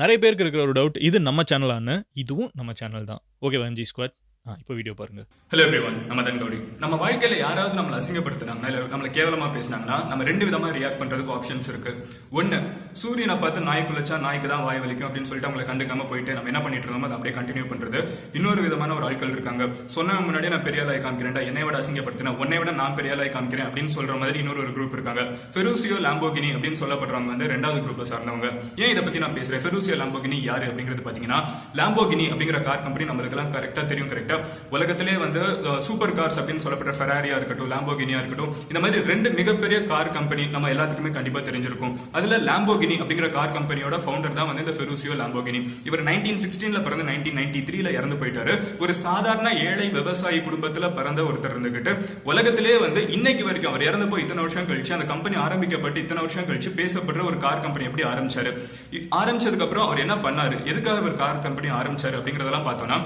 நிறைய பேருக்கு இருக்கிற ஒரு டவுட் இது நம்ம சேனலான்னு இதுவும் நம்ம சேனல் தான். ஓகே வஞ்சி ஸ்குவாட் இப்போ வீடியோ பாருங்க. ஹலோ எவ்ரிவன் நம்ம தான் கௌரி. நம்ம வாழ்க்கையில யாராவது நம்மள அசிங்கப்படுத்தினாங்கன்னா இல்ல நம்மள கேவலமா பேசினாங்கன்னா நம்ம ரெண்டு விதமா ரியாக்ட் பண்றதுக்கு ஆப்ஷன்ஸ் இருக்கு. ஒண்ணு சூரியனை பார்த்து நாய் குளிச்சா நாய்க்கு தான் வாய் வலிக்கும் அப்படின்னு சொல்லிட்டு அவங்களை கண்டுக்காம போயிட்டு நம்ம என்ன பண்ணிட்டு இருந்தோம் அதை அப்படியே கண்டினியூ பண்றது. இன்னொரு விதமான ஒரு ஆட்கள் இருக்காங்க. சொன்ன முன்னாடி நான் பெரிய ஆளாய் காமிக்கிறேன்டா என்னை விட அசிங்கப்படுத்தின உன்னை விட நான் பெரிய ஆளாய் காமிக்கிறேன் அப்படின்னு சொல்ற மாதிரி இன்னொரு ஒரு குரூப் இருக்காங்க. ஃபெரூசியோ லாம்போகினி அப்படின்னு சொல்லப்படுறவங்க வந்து ரெண்டாவது குரூப்பை சார்ந்தவங்க. ஏன் இதை பத்தி நான் பேசுறேன்? ஃபெரூசியோ லாம்போகினி யாரு அப்படிங்கிறது பாத்தீங்கன்னா லாம்போகினி அப்படிங்கிற கார் கம்பெனி நம்மளுக்கு எல்லாம் கரெக்டா தெரியும் கரெக்ட் உலகத்திலே வந்து சூப்பர் கார்ஸ் அப்படின்னு சொல்லப்பட்ட ஃபெராரியா இருக்கட்டும் லாம்போகினியா இருக்கட்டும் இந்த மாதிரி ரெண்டு மிகப்பெரிய கார் கம்பெனி நம்ம எல்லாத்துக்குமே கண்டிப்பா தெரிஞ்சிருக்கும். அதுல லாம்போகினி அப்படிங்கிற கார் கம்பெனியோட ஃபவுண்டர் தான் வந்து இந்த ஃபெருசியோ லாம்போகினி இவர் நைன்டீன் சிக்ஸ்டீன்ல பிறந்து நைன்டீன் நைன்டி த்ரீல இறந்து போயிட்டாரு ஒரு சாதாரண ஏழை விவசாயி குடும்பத்துல பிறந்த ஒருத்தர் இருந்துகிட்டு உலகத்திலே வந்து இன்னைக்கு வரைக்கும் அவர் இறந்து போய் இத்தனை வருஷம் கழிச்சு அந்த கம்பெனி ஆரம்பிக்கப்பட்டு இத்தனை வருஷம் கழிச்சு பேசப்படுற ஒரு கார் கம்பெனி எப்படி ஆரம்பிச்சாரு? ஆரம்பிச்சதுக்கு அப்புறம் அவர் என்ன பண்ணாரு? எதுக்காக ஒரு கார் கம்பெனி ஆரம்பிச்சாரு அப்படிங்கறதெல்லாம் பார்த்தோம்னா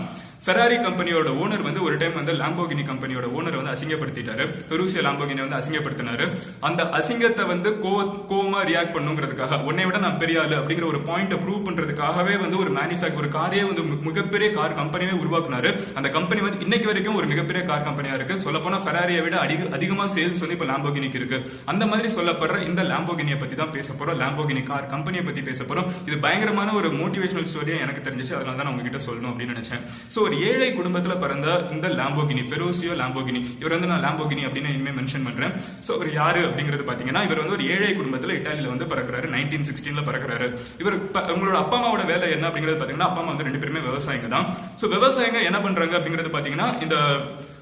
ஃபெராரி கம்பெனியோட ஓனர் வந்து ஒரு டைம் வந்து லாம்போகினி கம்பெனியோட ஓனர் வந்து அசிங்கப்படுத்திட்டாரு. பெருசிய லாம்போகினி வந்து அசிங்கப்படுத்தினாரு. அந்த அசிங்கத்தை வந்து கோ கோமா ரியாக்ட் பண்ணுங்கிறதுக்காக உன்னை விட நான் பெரிய ஆளு அப்படிங்கிற ஒரு பாயிண்ட் ப்ரூவ் பண்றதுக்காகவே வந்து ஒரு மேனுஃபேக்சர் ஒரு காரையே வந்து மிகப்பெரிய கார் கம்பெனியே உருவாக்குனாரு. அந்த கம்பெனி வந்து இன்னைக்கு வரைக்கும் ஒரு மிகப்பெரிய கார் கம்பெனியா இருக்கு. சொல்ல போனா ஃபெராரியை விட அதிக அதிகமா சேல்ஸ் வந்து இப்ப லாம்போகினிக்கு இருக்கு. அந்த மாதிரி சொல்லப்படுற இந்த லாம்போகினியை பத்தி தான் பேச போறோம். லாம்போகினி கார் கம்பெனியை பத்தி பேச போறோம். இது பயங்கரமான ஒரு மோட்டிவேஷனல் ஸ்டோரியா எனக்கு தெரிஞ்சிச்சு. அதனால தான் நான் உங்ககிட்ட சொல்லணும் அப்படின்னு நினைச்சேன். சோ ஒரு ஏழை குடும்பத்துல பிறந்த இந்த லாம்போகினி ஃபெரோசியோ லாம்போகினி இவர் வந்து நான் லாம்போகினி அப்படின்னு இனிமே மென்ஷன் பண்றேன். சோ இவர் யாரு அப்படிங்கிறது பாத்தீங்கன்னா இவர் வந்து ஒரு ஏழை குடும்பத்துல இட்டாலியில வந்து பிறக்கிறாரு. நைன்டீன் சிக்ஸ்டீன்ல பிறக்கிறாரு. இவர் உங்களோட அப்பா அம்மாவோட வேலை என்ன அப்படிங்கிறது பாத்தீங்கன்னா அப்பா அம்மா வந்து ரெண்டு பேருமே விவசாயிங்க தான். சோ விவசாயிங்க என்ன பண்றாங்க அப்படிங்கிறது பாத்தீங்கன்னா இந்த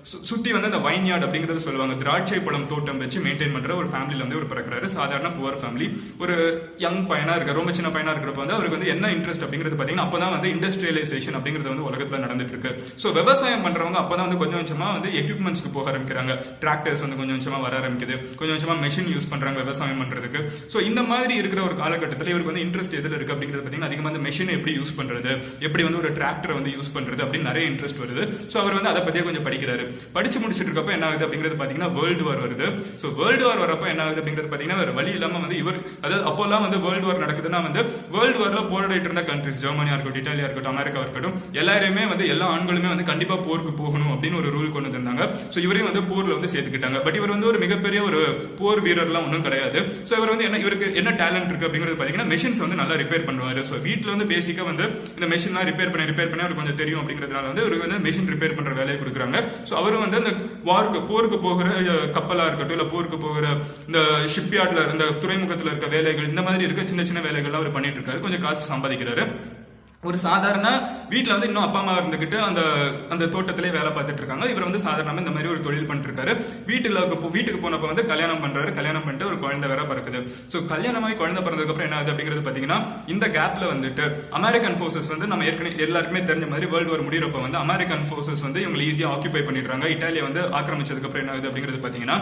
சு- சுத்தி வந்து அந்த வைன்யார்ட் அப்படிங்கிறத சொல்லுவாங்க. திராட்சை பழம் தோட்டம் வச்சு மெயின்டைன் பண்ற ஒரு ஃபேமிலியில் வந்து ஒரு பிறக்கிறாரு. சாதாரண புவர் ஃபேமிலி ஒரு யங் பையனா இருக்க ரொம்ப சின்ன பையனா இருக்கிறப்ப வந்து அவருக்கு வந்து என்ன இன்ட்ரெஸ்ட் அப்படிங்கிறது பாத்தீங்கன்னா அப்பதான் வந்து இண்டஸ்ட்ரியலைசேஷன் அப்படிங்கிறது வந்து உலகத்துல நடந்துட்டு இருக்கு. சோ விவசாயம் பண்றவங்க அப்பதான் வந்து கொஞ்சம் கொஞ்சமா வந்து எக்யூப்மெண்ட்ஸ்க்கு போக ஆரம்பிக்கிறாங்க. டிராக்டர்ஸ் வந்து கொஞ்சம் கொஞ்சமா வர ஆரம்பிக்குது. கொஞ்சம் கொஞ்சமா மெஷின் யூஸ் பண்றாங்க விவசாயம் பண்றதுக்கு. சோ இந்த மாதிரி இருக்கிற ஒரு காலகட்டத்தில் இவருக்கு வந்து இன்ட்ரெஸ்ட் எதுல இருக்கு அப்படிங்கிறது பாத்தீங்கன்னா அதிகமா வந்து மெஷின் எப்படி யூஸ் பண்றது? எப்படி வந்து ஒரு டிராக்டர் வந்து யூஸ் பண்றது அப்படின்னு நிறைய இன்ட்ரெஸ்ட் வருது. சோ அவர் வந்து அதை பத்தியே கொஞ்சம் படிக்கிறாரு. படிச்சு முடிச்சிட்டு இருக்கப்ப என்ன ஆகுது அப்படிங்கிறது பாத்தீங்கன்னா வேர்ல்டு வார் வருது. ஸோ வேர்ல்டு வார் வரப்ப என்ன ஆகுது அப்படிங்கிறது பாத்தீங்கன்னா வேற வழி இல்லாம வந்து இவர் அதாவது அப்போல்லாம் வந்து வேர்ல்டு வார் நடக்குதுன்னா வந்து வேர்ல்டு வார்ல போராடிட்டு இருந்த கண்ட்ரிஸ் ஜெர்மனியா இருக்கட்டும் இட்டாலியா இருக்கட்டும் அமெரிக்கா இருக்கட்டும் எல்லாருமே வந்து எல்லா ஆண்களுமே வந்து கண்டிப்பா போருக்கு போகணும் அப்படின்னு ஒரு ரூல் கொண்டு வந்திருந்தாங்க. ஸோ இவரையும் வந்து போர்ல வந்து சேர்த்துக்கிட்டாங்க. பட் இவர் வந்து ஒரு மிகப்பெரிய ஒரு போர் வீரர்லாம் ஒன்றும் கிடையாது. சோ இவர் வந்து என்ன இவருக்கு என்ன டேலண்ட் இருக்கு அப்படிங்கிறது பாத்தீங்கன்னா மெஷின்ஸ் வந்து நல்லா ரிப்பேர் பண்ணுவாரு. ஸோ வீட்ல வந்து பேசிக்கா வந்து இந்த மெஷின்லாம் ரிப்பேர் பண்ணி ரிப்பேர் பண்ணி அவருக்கு கொஞ்சம் தெரியும் அப்படிங்கிறதுனால வந்து இவருக்கு வந்து மெஷின் ரிப்பேர் பண்ற வேலையை கொடுக்குறாங்க. ஸோ அவரும் வந்து அந்த வாருக்கு போருக்கு போகிற அஹ், கப்பலா இருக்கட்டும் இல்ல போருக்கு போகிற இந்த ஷிப்யார்ட்ல இருந்த துறைமுகத்துல இருக்க வேலைகள் இந்த மாதிரி இருக்க சின்ன சின்ன வேலைகள் அவர் பண்ணிட்டு இருக்காரு. கொஞ்சம் காசு சம்பாதிக்கிறாரு. ஒரு சாதாரண வீட்டில் வந்து இன்னும் அப்பா அம்மா இருந்துகிட்டு அந்த அந்த தோட்டத்திலே வேலை பார்த்துட்டு இருக்காங்க இவர் வந்து சாதாரணமாக இந்த மாதிரி ஒரு தொழில் பண்ணிருக்காரு வீட்டில் வீட்டுல வீட்டுக்கு போனப்ப வந்து கல்யாணம் பண்றாரு. கல்யாணம் பண்ணிட்டு ஒரு குழந்தை வேற பிறக்குது. ஸோ கல்யாணமாகி குழந்தை பிறந்ததுக்கு அப்புறம் என்ன ஆகுது அப்படிங்கிறது பாத்தீங்கன்னா இந்த கேப்ல வந்துட்டு அமெரிக்கன் ஃபோர்ஸஸ் வந்து நம்ம ஏற்கனவே எல்லாருக்குமே தெரிஞ்ச மாதிரி வேர்ல்டு வார் முடியறப்ப வந்து அமெரிக்கன் ஃபோர்ஸஸ் வந்து இவங்களை ஈஸியா ஆக்கியூபை பண்ணிடுறாங்க. இட்டாலியை வந்து ஆக்கிரமிச்சதுக்கு அப்புறம் என்ன ஆகுது அப்படிங்கிறது பாத்தீங்கன்னா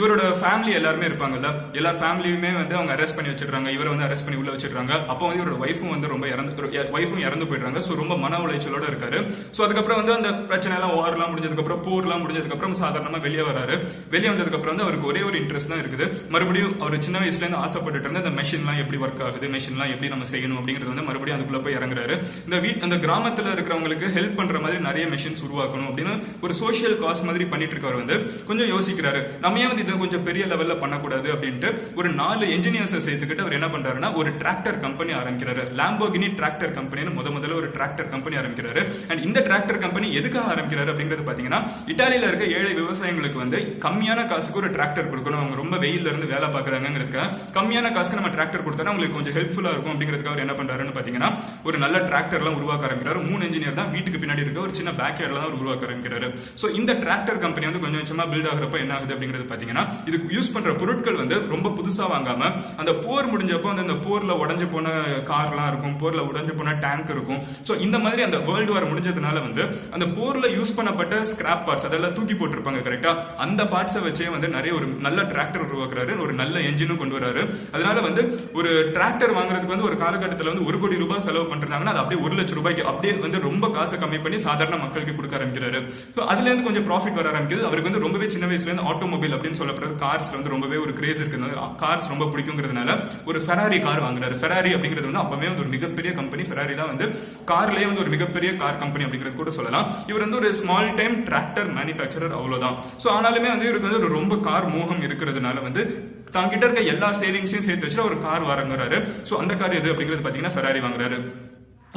இவரோட ஃபேமிலி எல்லாருமே இருப்பாங்கல்ல. எல்லா ஃபேமிலியுமே வந்து அவங்க அரெஸ்ட் பண்ணி வச்சிடுறாங்க. இவரை வந்து அரெஸ்ட் பண்ணி உள்ள வச்சிடுறாங்க. அப்போ வந்து இவரோட ஒய்ஃபும் வந்து ரொம்ப இறந்து ஒய்ஃபும் இறந்து போயிடுறாங்க. சோ ரொம்ப மன உளைச்சலோட இருக்காரு. சோ அதுக்கப்புறம் வந்து அந்த பிரச்சனை எல்லாம் ஓர் எல்லாம் முடிஞ்சதுக்கப்புறம் போர் போர்லாம் முடிஞ்சதுக்கப்புறம் சாதாரணமாக சாதாரணமா வெளியே வராரு. வெளியே வந்ததுக்கப்புறம் வந்து அவருக்கு ஒரே ஒரு இன்ட்ரெஸ்ட் தான் இருக்குது. மறுபடியும் அவர் சின்ன வயசுல இருந்து ஆசைப்பட்டுட்டு இருந்த அந்த மெஷின்லாம் எப்படி ஒர்க் ஆகுது மெஷின்லாம் எப்படி நம்ம செய்யணும் அப்படிங்கிறது வந்து மறுபடியும் அதுக்குள்ள போய் இறங்குறாரு. இந்த வீட் அந்த கிராமத்தில் இருக்கிறவங்களுக்கு ஹெல்ப் பண்ற மாதிரி நிறைய மெஷின்ஸ் உருவாக்கணும் அப்படின்னு ஒரு சோஷியல் காஸ் மாதிரி பண்ணிட்டு இருக்கவர் வந்து கொஞ்சம் யோசிக்கிறாரு. நம்ம ஏன் வந்து இதை கொஞ்சம் பெரிய லெவல்ல பண்ணக்கூடாது அப்படின்ட்டு ஒரு நாலு என்ஜினியர்ஸை சேர்த்துக்கிட்டு அவர் என்ன பண்றாருன்னா ஒரு டிராக்டர் கம்பெனி ஆரம்பிக்கிறாரு. லாம்போகினி டிராக்டர் கம்பெனின்னு முத முதல்ல ஒரு டிராக்டர் கம்பெனி ஆரம்பிக்கிறாரு. அண்ட் இந்த டிராக்டர் கம்பெனி எதுக்காக ஆரம்பிக்கிறாரு அப்படிங்கிறது பாத்தீங்கன்னா இட்டாலியில இருக்க ஏழை விவசாயிகளுக்கு வந்து கம்மியான காசுக்கு ஒரு டிராக்டர் கொடுக்கணும். அவங்க ரொம்ப வெயில்ல இருந்து வேலை பாக்குறாங்கிறதுக்காக கம்மியான காசுக்கு நம்ம டிராக்டர் கொடுத்தா உங்களுக்கு கொஞ்சம் ஹெல்ப்ஃபுல்லா இருக்கும் அப்படிங்கிறதுக்கு அவர் என்ன பண்றாருன்னு பாத்தீங்கன்னா ஒரு நல்ல டிராக்டர்லாம் உருவாக்க ஆரம்பிக்கிறாரு. மூணு இன்ஜினியர் தான் வீட்டுக்கு பின்னாடி இருக்க ஒரு சின்ன பேக் தான் அவர் உருவாக்க ஆரம்பிக்கிறாரு. சோ இந்த டிராக்டர் கம்பெனி வந்து கொஞ்சம் கொஞ்சமா பில்ட் ஆகுறப்ப என்ன ஆகுது அப்படிங்கிறது பாத்தீங்கன்னா இதுக்கு யூஸ் பண்ற பொருட்கள் வந்து ரொம்ப புதுசா வாங்காம அந்த போர் முடிஞ்சப்போ அந்த போர்ல உடஞ்சு போன கார்லாம் இருக்கும். போர்ல உடஞ்சு போன டேங்க் டேங்க் இருக்கும். ஸோ இந்த மாதிரி அந்த வேர்ல்டு வார் முடிஞ்சதுனால வந்து அந்த போர்ல யூஸ் பண்ணப்பட்ட ஸ்கிராப் பார்ட்ஸ் அதெல்லாம் தூக்கி போட்டிருப்பாங்க கரெக்டா அந்த பார்ட்ஸை வச்சே வந்து நிறைய ஒரு நல்ல டிராக்டர் உருவாக்குறாரு ஒரு நல்ல என்ஜினும் கொண்டு வராரு. அதனால வந்து ஒரு டிராக்டர் வாங்குறதுக்கு வந்து ஒரு காலகட்டத்தில் வந்து ஒரு கோடி ரூபாய் செலவு பண்றாங்கன்னா அது அப்படியே ஒரு லட்சம் ரூபாய்க்கு அப்படியே வந்து ரொம்ப காசை கம்மி பண்ணி சாதாரண மக்களுக்கு கொடுக்க ஆரம்பிக்கிறாரு. ஸோ அதுல இருந்து கொஞ்சம் ப்ராஃபிட் வர ஆரம்பிக்குது. அவருக்கு வந்து ரொம்பவே சின்ன வயசுல இருந்து ஆட்டோமொபைல் அப்படின்னு சொல்லப்படுறது கார்ஸ்ல வந்து ரொம்பவே ஒரு கிரேஸ் இருக்கிறதுனால கார்ஸ் ரொம்ப பிடிக்குங்கிறதுனால ஒரு ஃபெராரி கார் வாங்குறாரு. ஃபெராரி அப்படிங்கிறது வந்து அப்பவே வந்து ஒரு மிகப்பெரிய கம்பெனி ஃபெராரி தான் வந்து கார்லயே வந்து ஒரு மிகப்பெரிய கார் கம்பெனி அப்படிங்கிறது கூட சொல்லலாம். இவர் வந்து ஒரு ஸ்மால் டைம் டிராக்டர் மேனுஃபேக்சரர் அவ்வளவுதான். ஸோ ஆனாலுமே வந்து இவருக்கு வந்து ஒரு ரொம்ப கார் மோகம் இருக்கிறதுனால வந்து தான் கிட்ட இருக்க எல்லா சேவிங்ஸையும் சேர்த்து வச்சுட்டு ஒரு கார் வாங்குறாரு. ஸோ அந்த கார் எது அப்படிங்கிறது பாத்தீங்கன்னா ஃபெராரி வாங்குறாரு.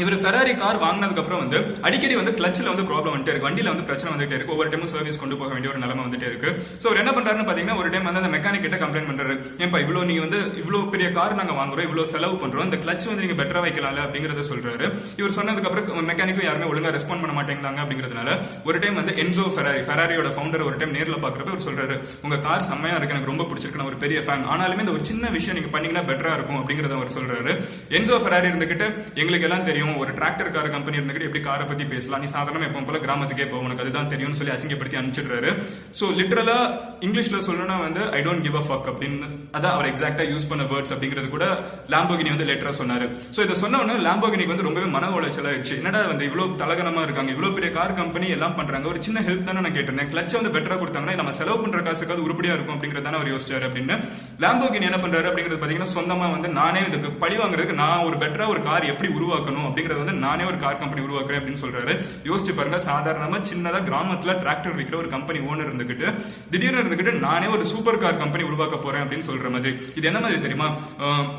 இவர் ஃபெராரி கார் வாங்கினதுக்கு அப்புறம் வந்து அடிக்கடி வந்து கிளச்சில் வந்து ப்ராப்ளம் வந்துட்டு இருக்கு. வண்டியில் வந்து பிரச்சனை வந்துட்டே இருக்கு. ஒவ்வொரு டைமும் சர்வீஸ் கொண்டு போக வேண்டிய ஒரு நிலைமை வந்துட்டே இருக்கு. ஸோ அவர் என்ன பண்றாருன்னு பாத்தீங்கன்னா ஒரு டைம் வந்து அந்த மெக்கானிக் கிட்ட கம்ப்ளைண்ட் பண்றாரு. ஏன்பா இவ்வளோ நீங்க வந்து இவ்வளோ பெரிய கார் நாங்க வாங்குறோம் இவ்வளோ செலவு பண்றோம் இந்த கிளச் வந்து நீங்க பெட்டரா வைக்கலாம்ல அப்படிங்கறத சொல்றாரு. இவர் சொன்னதுக்கு அப்புறம் மெக்கானிக்கும் யாருமே ஒழுங்கா ரெஸ்பாண்ட் பண்ண மாட்டேங்கிறாங்க அப்படிங்கிறதுனால ஒரு டைம் வந்து என்ஜோ ஃபெராரி ஃபெராரியோட ஃபவுண்டர் ஒரு டைம் நேரில் பாக்குறப்ப அவர் சொல்றாரு உங்க கார் செம்மையா இருக்கு. எனக்கு ரொம்ப பிடிச்சிருக்கு. நான் ஒரு பெரிய ஃபேன் ஆனாலுமே இந்த ஒரு சின்ன விஷயம் நீங்க பண்ணீங்கன்னா பெட்டரா இருக்கும் அப்படிங்கறத அவர் சொல்றாரு. என்ஜோ ஃபெராரி இருந்துகிட்டு எங்களுக்கு எல்லாம் தெரியும். ஒரு டிராக்டர் கார் கம்பெனி இருந்துகிட்டு எப்படி காரை பத்தி பேசலாம். நீ சாதாரண எப்போ போல கிராமத்துக்கே போ. உனக்கு அதுதான் தெரியும்னு சொல்லி அசிங்கப்படுத்தி அனுப்பிச்சிடுறாரு. ஸோ லிட்டரலா இங்கிலீஷ்ல சொல்லணும்னா வந்து I don't give a fuck அப்படின்னு. அதான் அவர் எக்ஸாக்டா யூஸ் பண்ண வேர்ட்ஸ் அப்படிங்கிறது கூட லாம்போகினி வந்து லேட்டரா சொன்னாரு. ஸோ இதை சொன்ன உடனே லாம்போகினிக்கு வந்து ரொம்பவே மன உளைச்சல் ஆயிடுச்சு. என்னடா வந்து இவ்வளவு தலகனமா இருக்காங்க? இவ்வளவு பெரிய கார் கம்பெனி எல்லாம் பண்றாங்க? ஒரு சின்ன ஹெல்ப் தானே நான் கேட்டிருந்தேன். கிளச்சை வந்து பெட்டரா கொடுத்தாங்கன்னா நம்ம செலவு பண்ற காசுக்காவது உருப்படியா இருக்கும் அப்படிங்கறத தானே அவர் யோசிச்சாரு அப்படின்னு. லாம்போகினி என்ன பண்றாரு அப்படிங்கிறது பாத்தீங்கன்னா சொந்தமா வந்து நானே இதுக்கு பழி வாங்குறதுக்கு நான் ஒரு பெட்டரா ஒரு கார் எப்படி உருவாக்கணும் அப்படிங்கறது வந்து நானே ஒரு கார் கம்பெனி உருவாக்குறேன் அப்படின்னு சொல்றாரு. யோசிச்சு பாருங்க சாதாரணமா சின்னதா கிராமத்துல டிராக்டர் விற்கிற ஒரு கம்பெனி ஓனர் இருந்துகிட்டு திடீர்னு இருந்துகிட்டு நானே ஒரு சூப்பர் கார் கம்பெனி உருவாக்க போறேன் அப்படின்னு சொல்ற மாதிரி. இது என்ன மாதிரி தெரியுமா?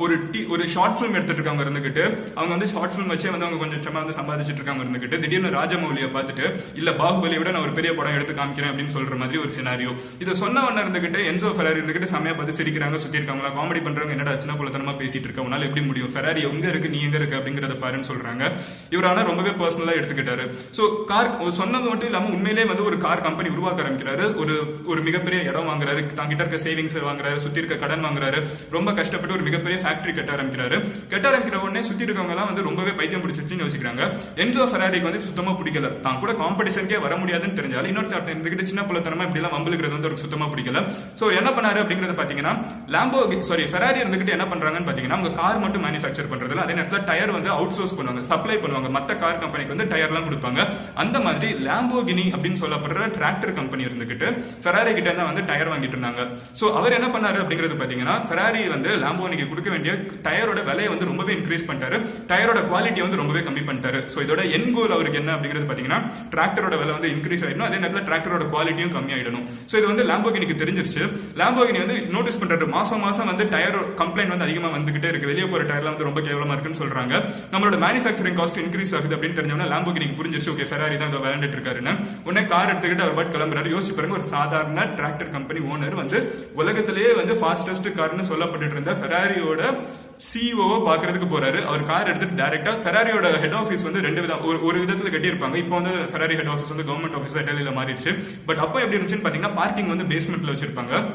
ஒரு டி ஒரு ஷார்ட் ஃபிலிம் எடுத்துட்டு இருக்காங்க இருந்துகிட்டு அவங்க வந்து ஷார்ட் ஃபிலிம் வச்சே வந்து அவங்க கொஞ்சம் வந்து சம்பாதிச்சிட்டு இருக்காங்க இருந்துகிட்டு திடீர்னு ராஜமௌலியை பார்த்துட்டு இல்ல பாகுபலியை விட நான் ஒரு பெரிய படம் எடுத்து காமிக்கிறேன் அப்படின்னு சொல்ற மாதிரி ஒரு சினாரியோ இதை சொன்னவன இருந்துகிட்டு என்ஜோ ஃபெராரி இருந்துகிட்டு சமய பார்த்து சிரிக்கிறாங்க சுத்தி இருக்காங்களா காமெடி பண்றவங்க என்னடா சின்ன குலத்தனமா பேசிட்டு இருக்க? உன்னால எப்படி முடியும்? ஃபெராரி எங்க இருக்கு? நீ எங்க இருக்கு? அப்படிங்கறத பாருன்னு சொல்ற சொல்றாங்க இவர் ஆனால் ரொம்பவே பர்சனலாக எடுத்துக்கிட்டாரு. சோ கார் சொன்னது மட்டும் இல்லாம உண்மையிலேயே வந்து ஒரு கார் கம்பெனி உருவாக்க ஆரம்பிக்கிறாரு. ஒரு ஒரு மிகப்பெரிய இடம் வாங்குறாரு. தங்கிட்ட இருக்க சேவிங்ஸ் வாங்குறாரு. சுத்தி இருக்க கடன் வாங்குறாரு. ரொம்ப கஷ்டப்பட்டு ஒரு மிகப்பெரிய ஃபேக்டரி கட்ட ஆரம்பிக்கிறாரு. கட்ட ஆரம்பிக்கிற உடனே சுத்தி இருக்கவங்க எல்லாம் வந்து ரொம்பவே பைத்தியம் பிடிச்சிருச்சுன்னு யோசிக்கிறாங்க. என்ஜோ ஃபெராரிக்கு வந்து சுத்தமா பிடிக்கல. தான் கூட காம்படிஷனுக்கே வர முடியாதுன்னு தெரிஞ்சாலும் இன்னொருத்தர் இருந்துகிட்ட சின்ன பிள்ளைத்தனமா இப்படி எல்லாம் வம்புலுக்கிறது வந்து அவருக்கு சுத்தமா பிடிக்கல. சோ என்ன பண்ணாரு அப்படிங்கறத பாத்தீங்கன்னா லாம்போ சாரி ஃபெராரி இருந்துகிட்டு என்ன பண்றாங்கன்னு பாத்தீங்கன்னா அவங்க கார் மட்டும் மேனுஃபேக்சர் பண்றதுல அதே நேரத்துல டயர் வந்து அவுட் சோர்ஸ் பண்ணுவாங்க. சப்ளை பண்ணுவாங்க. மத்த கார் கம்பெனிக்கு வந்து டயர்லாம் கொடுப்பாங்க. அந்த மாதிரி லேம்போகினி அப்படின்னு சொல்லப்படுற டிராக்டர் கம்பெனி இருந்துகிட்டு ஃபெராரி கிட்ட தான் வந்து டயர் வாங்கிட்டு இருந்தாங்க. ஸோ அவர் என்ன பண்ணாரு அப்படிங்கிறது பாத்தீங்கன்னா ஃபெராரி வந்து லேம்போகினிக்கு கொடுக்க வேண்டிய டயரோட விலையை வந்து ரொம்பவே இன்க்ரீஸ் பண்ணிட்டாரு. டயரோட குவாலிட்டி வந்து ரொம்பவே கம்மி பண்ணிட்டாரு. சோ இதோட என் கோல் அவருக்கு என்ன அப்படிங்கிறது பாத்தீங்கன்னா டிராக்டரோட விலை வந்து இன்க்ரீஸ் ஆயிடணும். அதே நேரத்தில் டிராக்டரோட குவாலிட்டியும் கம்மி ஆயிடணும். சோ இது வந்து லேம்போகினிக்கு தெரிஞ்சிருச்சு. லேம்போகினி வந்து நோட்டீஸ் பண்றாரு மாசம் மாசம் வந்து டயர் கம்ப்ளைண்ட் வந்து அதிகமா வந்துகிட்டே இருக்கு. வெளியே போற டயர்லாம் வந்து ரொம்ப கேவலமா இருக்குன்னு சொல்றாங்க. நம்மளோட மேனுஃபேக்சரிங் காஸ்ட் இன்க்ரீஸ் ஆகுது அப்படின்னு தெரிஞ்சவன லாம்போகினிக்கு புரிஞ்சிருச்சு. ஓகே ஃபெராரி தான் இதை விளையாண்டுட்டு இருக்காருன்னு உடனே கார் எடுத்துக்கிட்டு அவர் பாட்டு கிளம்புறாரு. யோசிச்சு பாருங்க ஒரு சாதாரண டிராக்டர் கம்பெனி ஓனர் வந்து உலகத்திலேயே வந்து ஃபாஸ்டஸ்ட் கார்னு சொல்லப்பட்டு இருந்த ஃபெராரியோட சிஓ பாக்குறதுக்கு போறாரு. அவர் கார் எடுத்துட்டு டேரக்டா ஃபெராரியோட ஹெட் ஆஃபீஸ் வந்து ரெண்டு விதம் ஒரு- ஒரு விதத்துல கட்டியிருப்பாங்க. இப்போ வந்து ஃபெராரி ஹெட் ஆஃபீஸ் வந்து கவர்மெண்ட் ஆஃபீஸ் டெல்லியில மாறிடுச்சு. பட் அப்போ எப்படி இருந்துச்சுன்னு பாத்தீங்கன்னா பார்க்கிங் வந்து பேஸ்மெண்ட்ல வச்சிருப்பாங்க.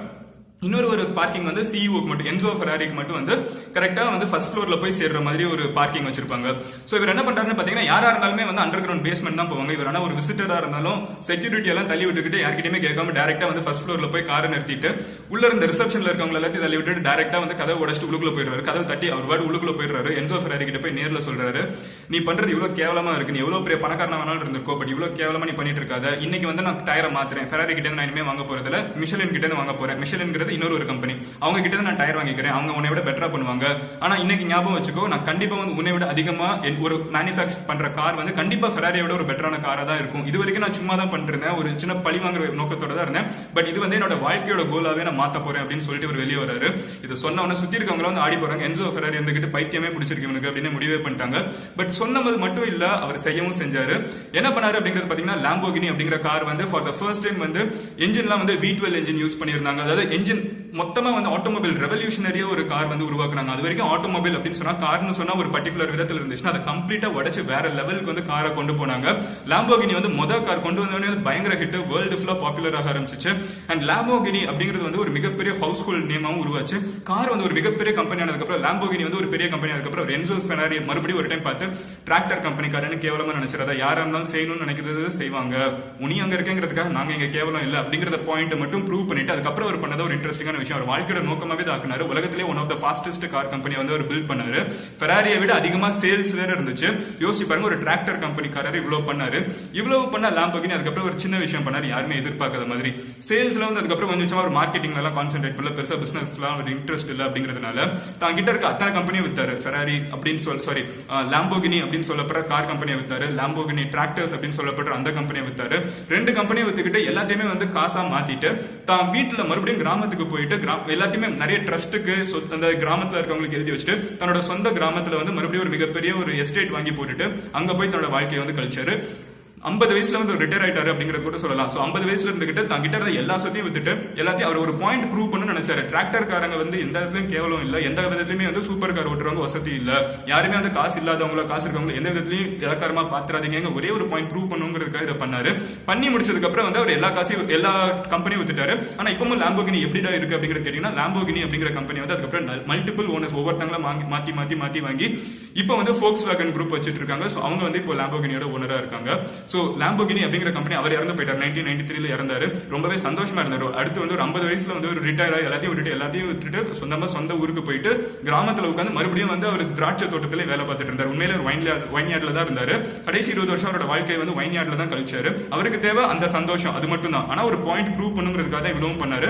இன்னொரு ஒரு பார்க்கிங் வந்து சிஇஓக்கு மட்டும் என்ஜோ ஃபெராரிக்கு மட்டும் வந்து கரெக்டா வந்து ஃபர்ஸ்ட் ஃப்ளோர்ல போய் சேர்ற மாதிரி ஒரு பார்க்கிங் வச்சிருப்பாங்க. சோ இவர் என்ன பண்றாருன்னு பாத்தீங்கன்னா யாரா இருந்தாலுமே வந்து அண்டர் கிரவுண்ட் பேஸ்மெண்ட் தான் போவாங்க. இவர் ஆனா ஒரு விசிட்டரா இருந்தாலும் செக்யூரிட்டி எல்லாம் தள்ளி விட்டுக்கிட்டு யார்கிட்டயுமே கேட்காம டேரக்டா வந்து ஃபர்ஸ்ட் ஃப்ளோர்ல போய் காரை நிறுத்திட்டு உள்ள இருந்த ரிசப்ஷன்ல இருக்கவங்க எல்லாத்தையும் தள்ளி விட்டுட்டு டேரக்டா வந்து கதவை உடச்சிட்டு உள்ளுக்குள்ள போயிடுறாரு. கதவை தட்டி அவர் பாடு உள்ளுக்குள்ள போயிடுறாரு. என்ஜோ ஃபெராரி கிட்ட போய் நேர்ல சொல்றாரு நீ பண்றது இவ்வளவு கேவலமா இருக்கு. நீ எவ்வளவு பெரிய பணக்காரனா வேணாலும் இருந்திருக்கோ பட் இவ்வளவு கேவலமா நீ பண்ணிட்டு இருக்காத. இன்னைக்கு வந்து நான் டயரை மாத்துறேன். ஃபெராரி கிட்ட இருந்து நான் இனிமே வாங்க போறதுல மிஷலின் கிட்ட இருந்து வாங்க போறேன். மிஷலின்ங்கிறது இன்னொரு ஒரு கம்பெனி அவங்க கிட்ட நான் டயர் வாங்கிக்கிறேன். அவங்க உன்னை விட பெட்டரா பண்ணுவாங்க. ஆனா இன்னைக்கு ஞாபகம் வச்சுக்கோ நான் கண்டிப்பா வந்து உன்னை விட அதிகமா ஒரு மேனுஃபேக்சர் பண்ற கார் வந்து கண்டிப்பா ஃபெராரியை விட ஒரு பெட்டரான காரா தான் இருக்கும். இது வரைக்கும் நான் சும்மா தான் பண்ணிருந்தேன் ஒரு சின்ன பழி வாங்குற நோக்கத்தோட தான் இருந்தேன். பட் இது வந்து என்னோட வாழ்க்கையோட கோலாவே நான் மாத்த போறேன் அப்படின்னு சொல்லிட்டு இவர் வெளியே வராரு இதை சொன்ன உடனே சுத்தி இருக்கவங்க வந்து ஆடி போறாங்க. என்ஜோ ஃபெராரி இருந்துகிட்டு பைத்தியமே பிடிச்சிருக்கு இவனுக்கு அப்படின்னு முடிவே பண்ணிட்டாங்க. பட் சொன்னது மட்டும் இல்ல அவர் செய்யவும் செஞ்சாரு. என்ன பண்ணாரு அப்படிங்கிறது பாத்தீங்கன்னா லாம்போகினி அப்படிங்கிற கார் வந்து ஃபார் த ஃபர்ஸ்ட் டைம் வந்து என்ஜின்லாம் வந்து வி டுவெல் என்ஜின் யூஸ் பண்ணியிருந்தாங்க. அதாவது என்ஜின் மொத்தமா வந்து ஆட்டோமொபைல் ரெவல்யூஷனரியாக ஒரு கார் வந்து உருவாக்குறாங்க அது வரைக்கும் ஆட்டோமொபைல் அப்படின்னு சொன்னா கார்னு சொன்னால் ஒரு பர்டிகுலர் விதத்தில் இருந்துச்சுன்னா அதை கம்ப்ளீட்டாக உடச்சு வேற லெவலுக்கு வந்து காரை கொண்டு போனாங்க. லாம்போகினி வந்து மொதல் கார் கொண்டு வந்தோடனே பயங்கர ஹிட் வேர்ல்டு ஃபுல்லா பாப்புலர் ஆக ஆரம்பிச்சிச்சு. அண்ட் லாம்போகினி அப்படிங்கிறது வந்து ஒரு மிகப்பெரிய ஹவுஸ் ஹோல்ட் நேமாகவும் உருவாச்சு. கார் வந்து ஒரு மிகப்பெரிய கம்பெனி ஆனதுக்கப்புறம் லாம்போகினி வந்து ஒரு பெரிய கம்பெனி அதுக்கப்புறம் ரென்சோஸ் ஃபெனாரி மறுபடியும் ஒரு டைம் பார்த்து டிராக்டர் கம்பெனிக்காரன்னு கேவலமா நினைச்சிடாத யாராக இருந்தாலும் செய்யணும்னு நினைக்கிறது செய்வாங்க. உனி அங்க இருக்கேங்கிறதுக்காக நாங்க இங்க கேவலம் இல்ல அப்படிங்கிற பாயிண்ட் மட்டும் ப்ரூவ் பண்ணிட்டு அதுக்கப்புறம் அவர் பண்ணதை ஒரு இன்ட்ரெஸ்டிங்கான விஷயம். அவர் வாழ்க்கையோட நோக்கமாவே தாக்குனாரு உலகத்திலே one of the fastest car company வந்து அவர் பில்ட் பண்ணாரு. ஃபெராரியை விட அதிகமா சேல்ஸ் வேற இருந்துச்சு. யோசிச்சு பாருங்க ஒரு டிராக்டர் கம்பெனிக்காரர் இவ்வளவு பண்ணாரு. இவ்வளவு பண்ண லாம்பகினி அதுக்கப்புறம் ஒரு சின்ன விஷயம் பண்ணாரு. யாருமே எதிர்பார்க்காத மாதிரி. சேல்ஸ்ல வந்து அதுக்கப்புறம் கொஞ்சம் கொஞ்சமா ஒரு மார்க்கெட்டிங்ல எல்லாம் கான்சென்ட்ரேட் பண்ணல. பெருசா பிசினஸ்லாம் ஒரு இன்ட்ரெஸ்ட் இல்லை அப்படிங்கிறதுனால தான் கிட்ட இருக்க அத்தனை கம்பெனியும் வித்தாரு. ஃபெராரி அப்படின்னு சொல்ல சாரி லாம்போகினி அப்படின்னு சொல்லப்படுற கார் கம்பெனியை வித்தாரு. லாம்போகினி டிராக்டர்ஸ் அப்படின்னு சொல்லப்படுற அந்த கம்பெனியை வித்தாரு. ரெண்டு கம்பெனியை வித்துக்கிட்டு எல்லாத்தையுமே வந்து காசா மாத்திட்டு தான் வீட்டுல மறுபடியும் கிராமத்துக்கு போயிட்டு கிராம எல்லாத்தையுமே நிறைய ட்ரஸ்ட்டுக்கு அந்த கிராமத்துல இருக்கவங்களுக்கு எழுதி வச்சுட்டு தன்னோட சொந்த கிராமத்துல வந்து மறுபடியும் ஒரு மிகப்பெரிய ஒரு எஸ்டேட் வாங்கி போட்டுட்டு அங்க போய் தன்னோட வாழ்க்கையை வந்து கழிச்சாரு. ஐம்பது வயசுல வந்து ரிட்டையர் ஆயிட்டாரு அப்படிங்கறது கூட சொல்லலாம். சோ ஐம்பது வயசுல இருந்துகிட்டு தான் கிட்ட இருந்த எல்லா சொத்தையும் வித்துட்டு எல்லாத்தையும் அவர் ஒரு பாயிண்ட் ப்ரூவ் பண்ணு நினைச்சாரு. டிராக்டர் காரங்க வந்து எந்த விதத்திலும் கேவலம் இல்ல எந்த விதத்திலுமே வந்து சூப்பர் கார் ஓட்டுறவங்க வசதி இல்ல. யாருமே வந்து காசு இல்லாதவங்களோ காசு இருக்கவங்களோ எந்த விதத்திலையும் இலக்காரமா பாத்துறாதீங்க ஒரே ஒரு பாயிண்ட் ப்ரூவ் பண்ணுங்கிறதுக்காக இதை பண்ணாரு. பண்ணி முடிச்சதுக்கு அப்புறம் வந்து அவர் எல்லா காசையும் எல்லா கம்பெனியும் வித்துட்டாரு. ஆனா இப்பவும் லாம்போகினி எப்படிடா இருக்கு அப்படிங்கிற கேட்டீங்கன்னா லாம்போகினி அப்படிங்கிற கம்பெனி வந்து அதுக்கப்புறம் மல்டிபிள் ஓனர்ஸ் ஒவ்வொருத்தங்களும் மாத்தி மாத்தி மாத்தி வாங்கி இப்போ வந்து ஃபோக்ஸ் வேகன் குரூப் வச்சுட்டு இருக்காங்க. சோ அவங்க வந்து இப்போ லாம்போகினியோட ஓனரா இருக்காங்க. சோ லாம்போகினி அப்படிங்கிற கம்பெனி அவர் இறந்து போயிட்டார். நைன்டீன் நைன்டி த்ரீல இறந்தாரு. ரொம்பவே சந்தோஷமா இருந்தாரு. அடுத்து வந்து ஒரு ஐம்பது வயசுல வந்து ஒரு ரிட்டையர் ஆகி எல்லாத்தையும் விட்டுட்டு எல்லாத்தையும் விட்டுட்டு சொந்தமா சொந்த ஊருக்கு போயிட்டு கிராமத்துல உட்காந்து மறுபடியும் வந்து அவர் திராட்சை தோட்டத்திலே வேலை பார்த்துட்டு இருந்தார். உண்மையில ஒரு வைன் வைன் யார்ட்ல தான் இருந்தாரு. கடைசி இருபது வருஷம் அவரோட வாழ்க்கையை வந்து வைன் யார்ட்ல தான் கழிச்சாரு. அவருக்கு தேவை அந்த சந்தோஷம். அது மட்டும் தான் ஆனா ஒரு பாயிண்ட் ப்ரூவ் பண்ணுங்கிறதுக்காக தான் இவ்வளவும் பண்ணாரு.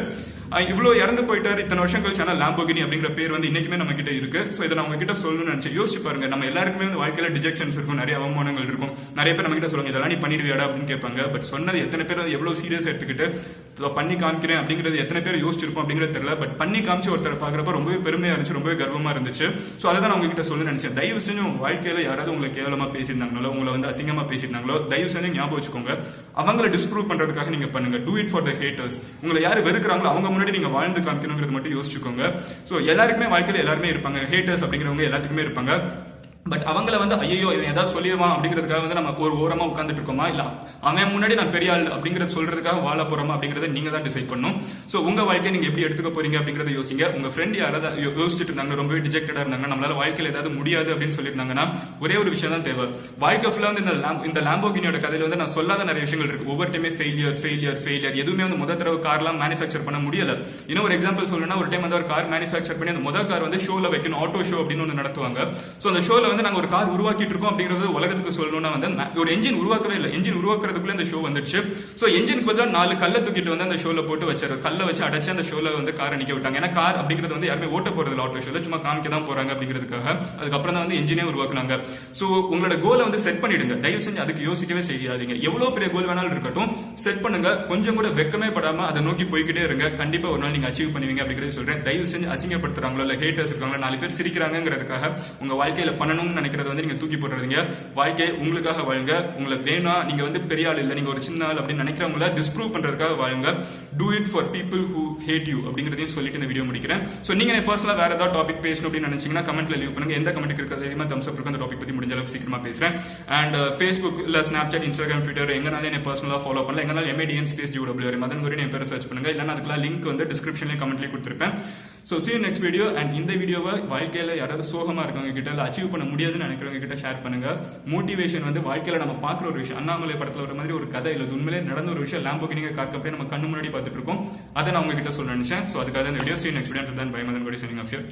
இவ்வளோ இறந்து போயிட்டாரு இத்தனை வருஷம் கழிச்சு ஆனால் லாம்போகினி அப்படிங்கிற பேர் வந்து இன்னைக்குமே நம்ம கிட்ட இருக்கு. ஸோ இதை நான் உங்ககிட்ட சொல்லணும்னு நினைச்சு யோசிச்சு பாருங்க நம்ம எல்லாருக்குமே வந்து வாழ்க்கையில டிஜெக்ஷன்ஸ் இருக்கும் நிறைய அவமானங்கள் இருக்கும். நிறைய பேர் நம்ம கிட்ட சொல்லுவாங்க இதெல்லாம் நீ பண்ணிடுவியாடா அப்படின்னு கேட்பாங்க. பட் சொன்னது எத்தனை பேர் அது எவ்வளவு சீரியஸ் எடுத்துக்கிட்டு பண்ணி காமிக்கிறேன் அப்படிங்கிறது எத்தனை பேர் யோசிச்சிருப்போம் அப்படிங்கிறது தெரியல. பட் பண்ணி காமிச்சு ஒருத்தர் பாக்குறப்ப ரொம்பவே பெருமையா இருந்துச்சு ரொம்பவே கர்வமா இருந்துச்சு. ஸோ அதை தான் நான் உங்ககிட்ட சொல்ல நினைச்சேன். தயவு செஞ்சு உங்க வாழ்க்கையில யாராவது உங்களை கேவலமா பேசியிருந்தாங்களோ உங்களை வந்து அசிங்கமா பேசியிருந்தாங்களோ தயவு செஞ்சு ஞாபகம் வச்சுக்கோங்க. அவங்கள டிஸ்ப்ரூவ் பண்றதுக்காக நீங்க பண்ணுங்க. Do it for the haters உங்களை யார் வெறுக்கிறாங்களோ அவங்க முன்னாடி நீங்க வாழ்ந்து காமிக்கணுங்கிறது மட்டும் யோசிச்சுக்கோங்க. சோ எல்லாருக்குமே வாழ்க்கையில் எல்லாருமே இருப்பாங்க. ஹேட்டர்ஸ் அப்படிங்கிறவங்க எல்லாத்துக்குமே இருப்பாங்க. பட் அவங்கள வந்து ஐயோ இவன் ஏதாவது சொல்லிடுவான் அப்படிங்கிறதுக்காக வந்து நம்ம ஒரு ஓரமா உட்காந்துட்டு இருக்கோமா? இல்ல அவன் முன்னாடி நான் பெரிய ஆள் அப்படிங்கிறத சொல்றதுக்காக வாழ போறோமா அப்படிங்கறத நீங்க தான் டிசைட் பண்ணும் சோ உங்க வாழ்க்கையை நீங்க எப்படி எடுத்துக்க போறீங்க அப்படிங்கறத யோசிங்க. உங்க ஃப்ரெண்ட் யாராவது யோசிச்சுட்டு இருந்தாங்க ரொம்பவே டிஜெக்டடா இருந்தாங்க நம்மளால வாழ்க்கையில் ஏதாவது முடியாது அப்படின்னு சொல்லியிருந்தாங்கன்னா ஒரே ஒரு விஷயம் தான் தேவை. வாழ்க்கை ஃபுல்லா வந்து இந்த இந்த லாம்போகினியோட கதையில வந்து நான் சொல்லாத நிறைய விஷயங்கள் இருக்கு. ஒவ்வொரு டைமே ஃபெயிலியர் ஃபெயிலியர் ஃபெயிலியர் எதுவுமே வந்து முதல் தடவை கார்லாம் மேனுஃபேக்சர் பண்ண முடியல. இன்னும் ஒரு எக்ஸாம்பிள் சொல்லணும்னா ஒரு டைம் வந்து ஒரு கார் மேனுஃபேக்சர் பண்ணி அந்த முதல் கார் வந்து ஷோல வைக்கணும் ஆட்டோ ஷோ அப்படின்னு ஒன்று நடத்துவாங்க. சோ அந்த ஷோல வந்து நாங்கள் ஒரு கார் உருவாக்கிட்டு இருக்கோம் அப்படிங்கிறது உலகத்துக்கு சொல்லணும்னா வந்து ஒரு என்ஜின் உருவாக்கவே இல்லை. என்ஜின் உருவாக்குறதுக்குள்ள இந்த ஷோ வந்துச்சு ஸோ என்ஜினுக்கு பதிலாக நாலு கல்லை தூக்கிட்டு வந்து அந்த ஷோல போட்டு வச்சாரு கல்லை வச்சு அடைச்சு அந்த ஷோல வந்து காரை நிற்க விட்டாங்க. ஏன்னா கார் அப்படிங்கிறது வந்து யாருமே ஓட்ட போறது இல்லை ஆட்டோ ஷோல சும்மா காமிக்க தான் போறாங்க அப்படிங்கிறதுக்காக. அதுக்கப்புறம் தான் வந்து என்ஜினே உருவாக்குனாங்க. சோ உங்களோட கோலை வந்து செட் பண்ணிடுங்க. தயவு செஞ்சு அதுக்கு யோசிக்கவே செய்யாதீங்க. எவ்வளவு பெரிய கோல் வேணாலும் இருக்கட்டும். செட் பண்ணுங்க. கொஞ்சம் கூட வெக்கமே படாம அதை நோக்கி போய்கிட்டே இருங்க. கண்டிப்பா ஒரு நாள் நீங்க அச்சீவ் பண்ணுவீங்க அப்படிங்கறது சொல்றேன். தயவு செஞ்சு அசிங்கப்படுத்துறாங்களோ இல்ல ஹேட்டர்ஸ் இருக்காங்களோ நாலு பேர் சிரிக்கிறாங்கிறதுக்காக உங்க வாழ்க்கையில பண்ணணும்னு நினைக்கிறத வந்து நீங்க தூக்கி போடுறீங்க வாழ்க்கையை உங்களுக்காக வாழுங்க உங்களை வேணா நீங்க வந்து பெரிய ஆள் இல்லை நீங்க ஒரு சின்ன ஆள் அப்படின்னு நினைக்கிறவங்கள டிஸ்ப்ரூவ் பண்றதுக்காக வாழுங்க do it for people who hate you அப்படிங்கறதையும் சொல்லிட்டு இந்த வீடியோ முடிக்கிறேன். ஸோ நீங்க பர்சனலா வேற ஏதாவது டாபிக் பேசணும் அப்படின்னு நினைச்சீங்கன்னா கமெண்ட்ல லீவ் பண்ணுங்க. எந்த கமெண்ட் இருக்கிறது அதிகமா தம்ஸ் அப் அந்த டாபிக் பத்தி முடிஞ்ச அளவுக்கு சீக்கிரமா பேசுறேன். அண்ட் ஃபேஸ்புக் uh, இல்ல ஸ்னாப்சாட் இன்ஸ்டாகிராம் ட்விட்டர் எங்கனாலும் என்ன பர்சனலா ஃபாலோ பண்ணல எங்கனாலும் எம்ஏடிஎன் ஸ்பேஸ் ஜியூடபிள்யூ மதன் குரி என் பேர் சர்ச் பண்ணுங்க. இல்லைன்னா அதுக்கெல்லாம் லிங்க் வந்து டிஸ்கிரிப்ஷன்லேயும் கமெண்ட்லேயும் கொடுத்துருப்பேன். So see next video and இந்த வீடியோவை வாழ்க்கையில் யாராவது சோகமாக இருக்கவங்க கிட்ட இல்லை அச்சீவ் பண்ண முடியாதுன்னு நினைக்கிறவங்க கிட்ட ஷேர் பண்ணுங்க. மோட்டிவேஷன் வந்து வாழ்க்கையில் நம்ம பார்க்குற ஒரு விஷயம். அண்ணாமலை படத்தில் ஒரு மாதிரி ஒரு கதை இல்லை உண்மையிலே நடந்த ஒரு விஷயம். லேம்போகினிங்க கார் அப்படியே நம்ம கண்ணு முன்னாடி பார்த்துட்டு இருக்கோம். அதை நான் உங்ககிட்ட சொல்ல நினைச்சேன் ஸோ அதுக்காக இந்த வீடியோ see நெக்ஸ்ட் வீடியோ தான் பயமதன் கூட குடி சனிங் ஆஃப் யூர்